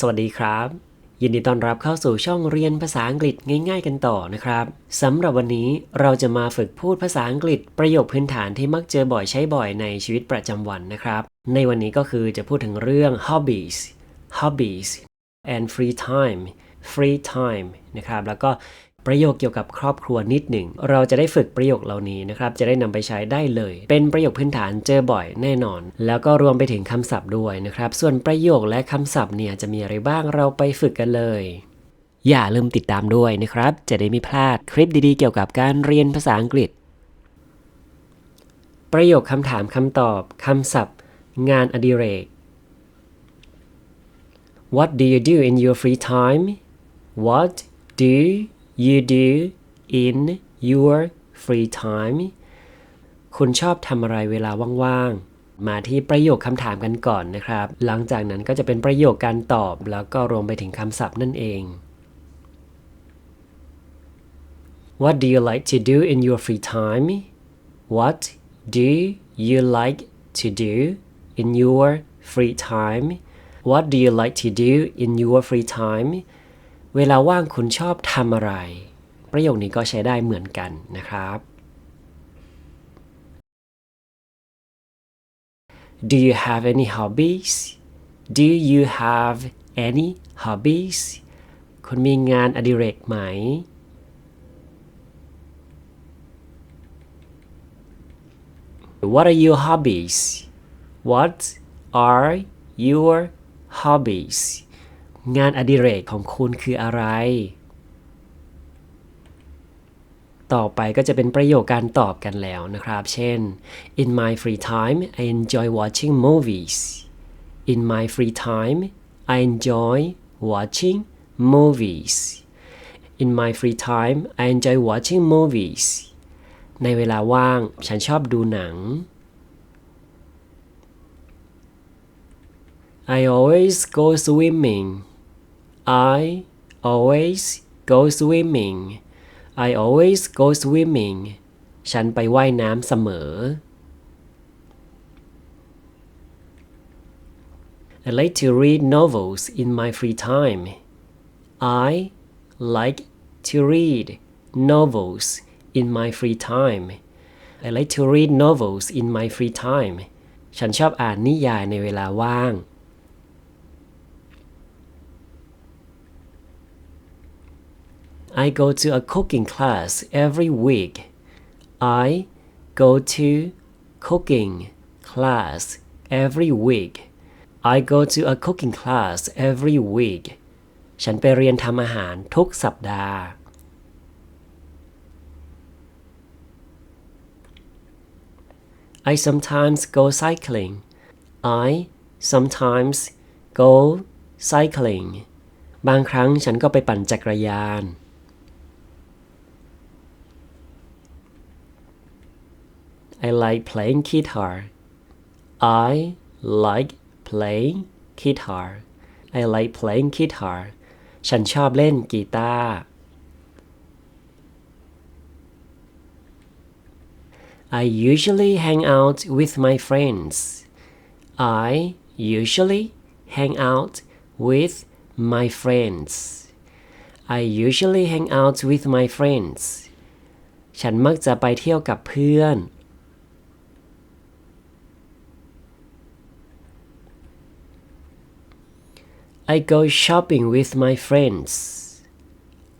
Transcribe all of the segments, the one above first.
สวัสดีครับ ยินดีต้อนรับเข้าสู่ช่องเรียนภาษาอังกฤษง่าย ๆ กันต่อนะครับสำหรับวันนี้เราจะมาฝึกพูดภาษาอังกฤษประโยคพื้นฐานที่มักเจอบ่อยใช้บ่อยในชีวิตประจำวันนะครับ ในวันนี้ก็คือจะพูดถึงเรื่อง hobbies hobbies and free time free time นะครับแล้วก็ ประโยคเกี่ยวกับครอบครัวนิดหนึ่ง เราจะได้ฝึกประโยคเหล่านี้นะครับ จะได้นำไปใช้ได้เลย เป็นประโยคพื้นฐานเจอบ่อยแน่นอน แล้วก็รวมไปถึงคำศัพท์ด้วยนะครับ ส่วนประโยคและคำศัพท์เนี่ยจะมีอะไรบ้างเราไปฝึกกันเลย อย่าลืมติดตามด้วยนะครับ จะได้ไม่พลาดคลิปดีๆ เกี่ยวกับการเรียนภาษาอังกฤษ ประโยคคำถามคำตอบคำศัพท์ งานอดิเรก What do you do in your free time? What do you do in your free time? คุณชอบทำอะไรเวลาว่างๆ มาที่ประโยคคำถามกันก่อนนะครับ หลังจากนั้นก็จะเป็นประโยคการตอบแล้วก็รวมไปถึงคำศัพท์นั่นเอง What do you like to do in your free time? What do you like to do in your free time? What do you like to do in your free time? เวลาว่างคุณชอบทำอะไร ประโยคนี้ก็ใช้ได้เหมือนกันนะครับ Do you have any hobbies? Do you have any hobbies? คุณมีงานอดิเรกไหม What are your hobbies? What are your hobbies? งานอดิเรกของคุณคืออะไร ต่อไปก็จะเป็นประโยคการตอบกันแล้วนะครับ เช่น In my free time I enjoy watching movies In my free time I enjoy watching movies In my free time I enjoy watching movies ในเวลาว่างฉันชอบดูหนัง I always go swimming I always go swimming I always go swimming ฉันไปว่ายน้ำเสมอ I like to read novels in my free time I like to read novels in my free time I like to read novels in my free time ฉันชอบอ่านนิยายในเวลาว่าง I go to a cooking class every week. I go to cooking class every week. I go to a cooking class every week. ฉันไปเรียนทำอาหารทุกสัปดาห์ I sometimes go cycling. I sometimes go cycling. บางครั้งฉันก็ไปปั่นจักรยาน I like playing guitar. I like playing guitar. I like playing guitar. ฉันชอบเล่นกีตาร์ I usually hang out with my friends. I usually hang out with my friends. I usually hang out with my friends. ฉันมักจะไปเที่ยวกับเพื่อน I go shopping with my friends.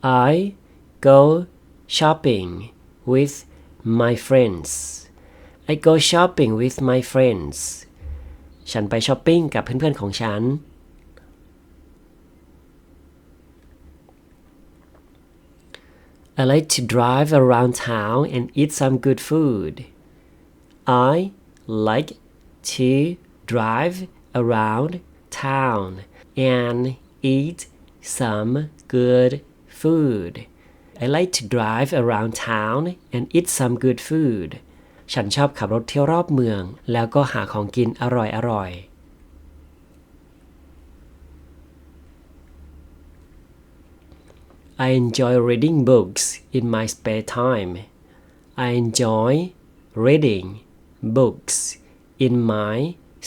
I go shopping with my friends. I go shopping with my friends. ฉันไปช้อปปิ้งกับเพื่อนๆของฉัน I like to drive around town and eat some good food. I like to drive around town and eat some good food. I like to drive around town and eat some good food. ฉันชอบขับรถเที่ยวรอบเมือง แล้วก็หาของกินอร่อยๆ I enjoy reading books in my spare time. I enjoy reading books in my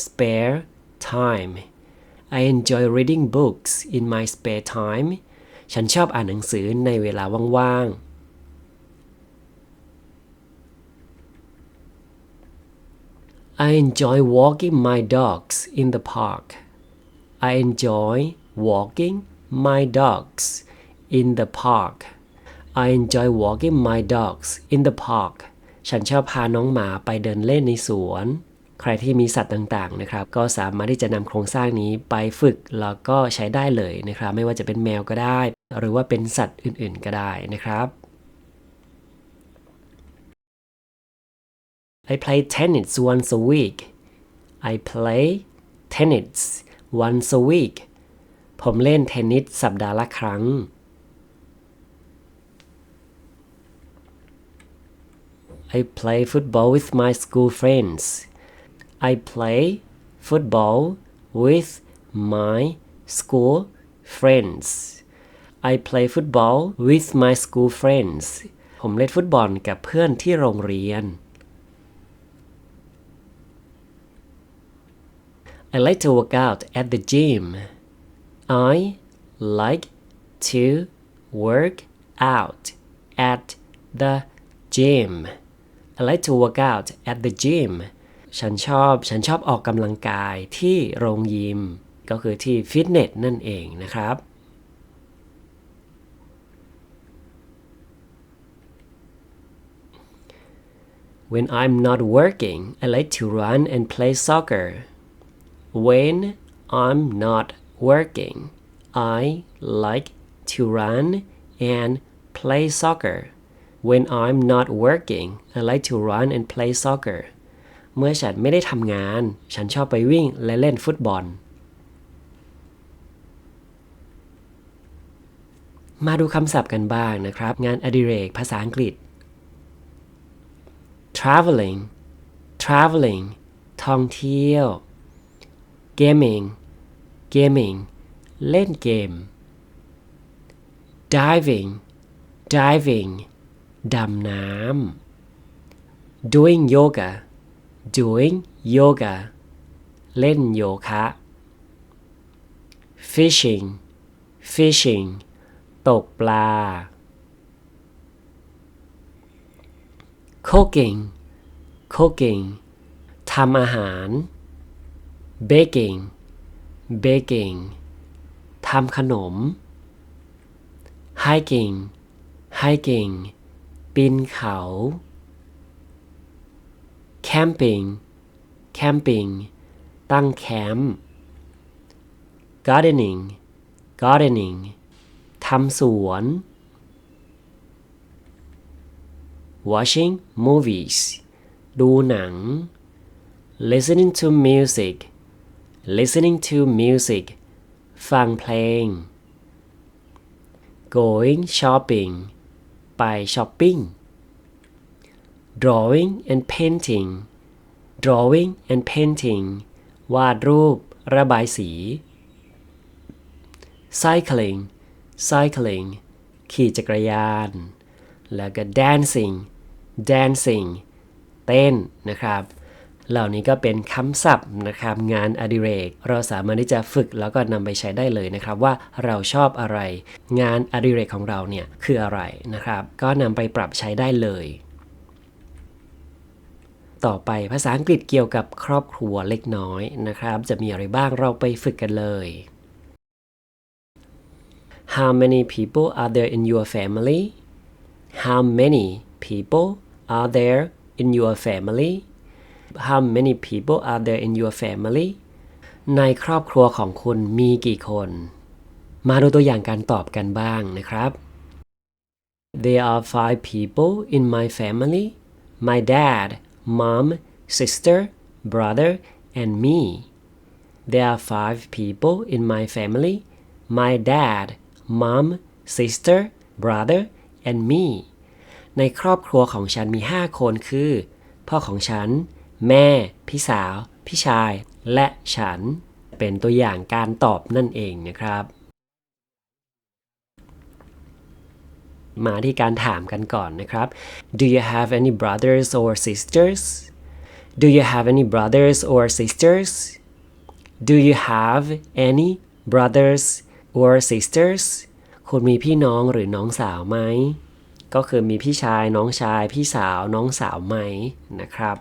spare time. I enjoy reading books in my spare time ฉันชอบอ่านหนังสือในเวลาว่างๆ I enjoy walking my dogs in the park I enjoy walking my dogs in the park I enjoy walking my dogs in the park ฉันชอบพาน้องหมาไปเดินเล่นในสวน ใครที่มีสัตว์ต่างๆนะครับก็สามารถที่จะนำโครงสร้างนี้ไปฝึกแล้วก็ใช้ได้เลยนะครับไม่ว่าจะเป็นแมวก็ได้ หรือว่าเป็นสัตว์อื่นๆก็ได้นะครับ I play tennis once a week I play tennis once a week ผมเล่นเทนนิสสัปดาห์ละครั้ง I play football with my school friends I play football with my school friends I play football with my school friends ผมเล่นฟุตบอลกับเพื่อนที่โรงเรียน I like to work out at the gym I like to work out at the gym I like to work out at the gym ฉันชอบฉันชอบออกกำลังกายที่โรงยิม ก็คือที่ฟิตเนสนั่นเองนะครับ When I'm not working I like to run and play soccer When I'm not working I like to run and play soccer When I'm not working I like to run and play soccer เมื่อฉันไม่ได้ทำงาน ฉันชอบไปวิ่งและเล่นฟุตบอล มาดูคำศัพท์กันบ้างนะครับ งานอดิเรกภาษาอังกฤษ traveling traveling ท่องเที่ยว gaming gaming เล่นเกม diving diving ดำน้ำ doing yoga doing yoga เล่นโยคะ fishing fishing ตกปลา cooking cooking ทำอาหาร baking baking ทำขนม hiking hiking ปีนเขา camping camping ตั้งแคมป์ gardening gardening ทำสวน watching movies ดูหนัง listening to music listening to music ฟังเพลง going shopping ไปช้อปปิ้ง drawing and painting drawing and painting วาดรูป ระบายสี cycling cycling ขี่จักรยาน แล้วก็ dancing dancing เต้นนะครับ เหล่านี้ก็เป็นคำศัพท์นะครับ งานอดิเรก เราสามารถที่จะฝึกแล้วก็นำไปใช้ได้เลยนะครับ ว่าเราชอบอะไร งานอดิเรกของเราเนี่ยคืออะไรนะครับ ก็นำไปปรับใช้ได้เลย ต่อไปภาษาอังกฤษเกี่ยวกับครอบครัวเล็กน้อยนะครับ จะมีอะไรบ้างเราไปฝึกกันเลย How many people are there in your family How many people are there in your family How many people are there in your family ในครอบครัวของคุณมีกี่คน มาดูตัวอย่างการตอบกันบ้างนะครับ There are five people in my family my dad mom sister brother and me There are five people in my family my dad mom sister brother and me ในครอบครัวของฉันมี 5 คนคือ พ่อของฉัน แม่ พี่สาว พี่ชาย และฉัน เป็นตัวอย่างการตอบนั่นเองนะครับ มาที่การถามกันก่อนนะครับ Do you have any brothers or sisters Do you have any brothers or sisters Do you have any brothers or sisters คุณมีพี่น้องหรือน้องสาวไหม ก็คือมีพี่ชายน้องชาย พี่สาวน้องสาวไหมนะครับ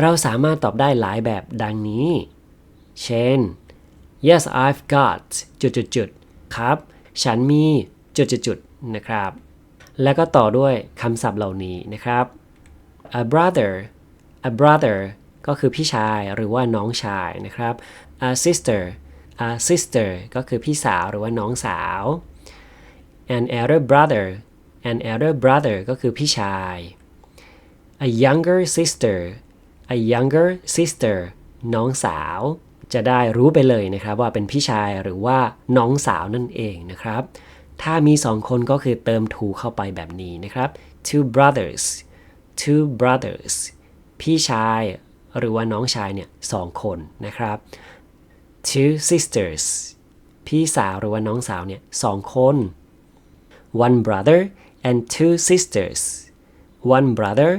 เราสามารถตอบได้หลายแบบดังนี้ เช่น yes I've got จุดจุดจุดๆครับ ฉันมีจุดจุดจุดๆนะครับ แล้วก็ต่อด้วยคำศัพท์เหล่านี้นะครับ a brother a brother ก็คือพี่ชายหรือว่าน้องชายนะครับ a sister a sister ก็คือพี่สาวหรือว่าน้องสาว an elder brother an elder brother ก็คือพี่ชาย a younger sister a younger sister น้องสาว จะได้รู้ไปเลยนะครับว่าเป็นพี่ชายหรือว่าน้องสาวนั่นเองนะครับ ถ้ามีสองคนก็คือเติม to เข้าไปแบบนี้นะครับ two brothers two brothers พี่ชายหรือว่าน้องชายเนี่ยสองคนนะครับ two sisters พี่สาวหรือว่าน้องสาวเนี่ยสองคน one brother and two sisters one brother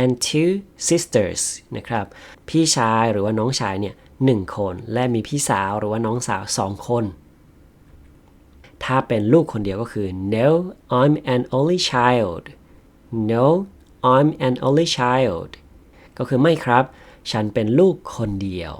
and two sisters นะครับ พี่ชายหรือว่าน้องชายเนี่ย หนึ่งคน และมีพี่สาวหรือว่าน้องสาวสองคน ถ้าเป็นลูกคนเดียวก็คือ no I'm an only child no I'm an only child ก็คือไม่ครับ ฉันเป็นลูกคนเดียว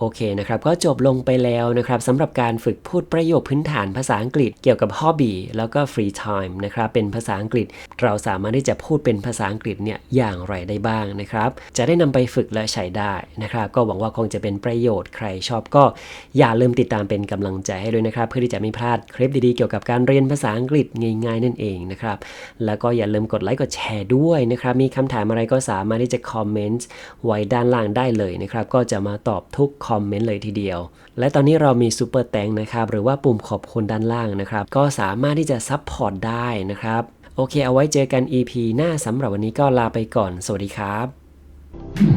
โอเคนะครับ ก็จบลงไปแล้วนะครับสำหรับการฝึกพูดประโยคพื้นฐานภาษาอังกฤษเกี่ยวกับ hobby แล้วก็ free time นะครับ เป็นภาษาอังกฤษ เราสามารถที่จะพูดเป็นภาษาอังกฤษเนี่ยอย่างไรได้บ้างนะครับ จะได้นำไปฝึกและใช้ได้นะครับ ก็หวังว่าคงจะเป็นประโยชน์ใครชอบก็อย่าลืมติดตามเป็นกำลังใจให้ด้วยนะครับ เพื่อที่จะไม่พลาดคลิปดีๆเกี่ยวกับการเรียนภาษาอังกฤษง่ายๆนั่นเองนะครับ แล้วก็อย่าลืมกดไลค์กดแชร์ด้วยนะครับ มีคำถามอะไรก็สามารถที่จะคอมเมนต์ไว้ด้านล่างได้เลยนะครับ ก็จะมาตอบทุกคอมเมนต์เลยทีเดียว และตอนนี้เรามีซูเปอร์แตงนะครับหรือว่าปุ่มขอบคุณด้านล่างนะครับ ก็สามารถที่จะซับพอร์ตได้นะครับ โอเคเอาไว้เจอกัน EP หน้าสำหรับวันนี้ก็ลาไปก่อน สวัสดีครับ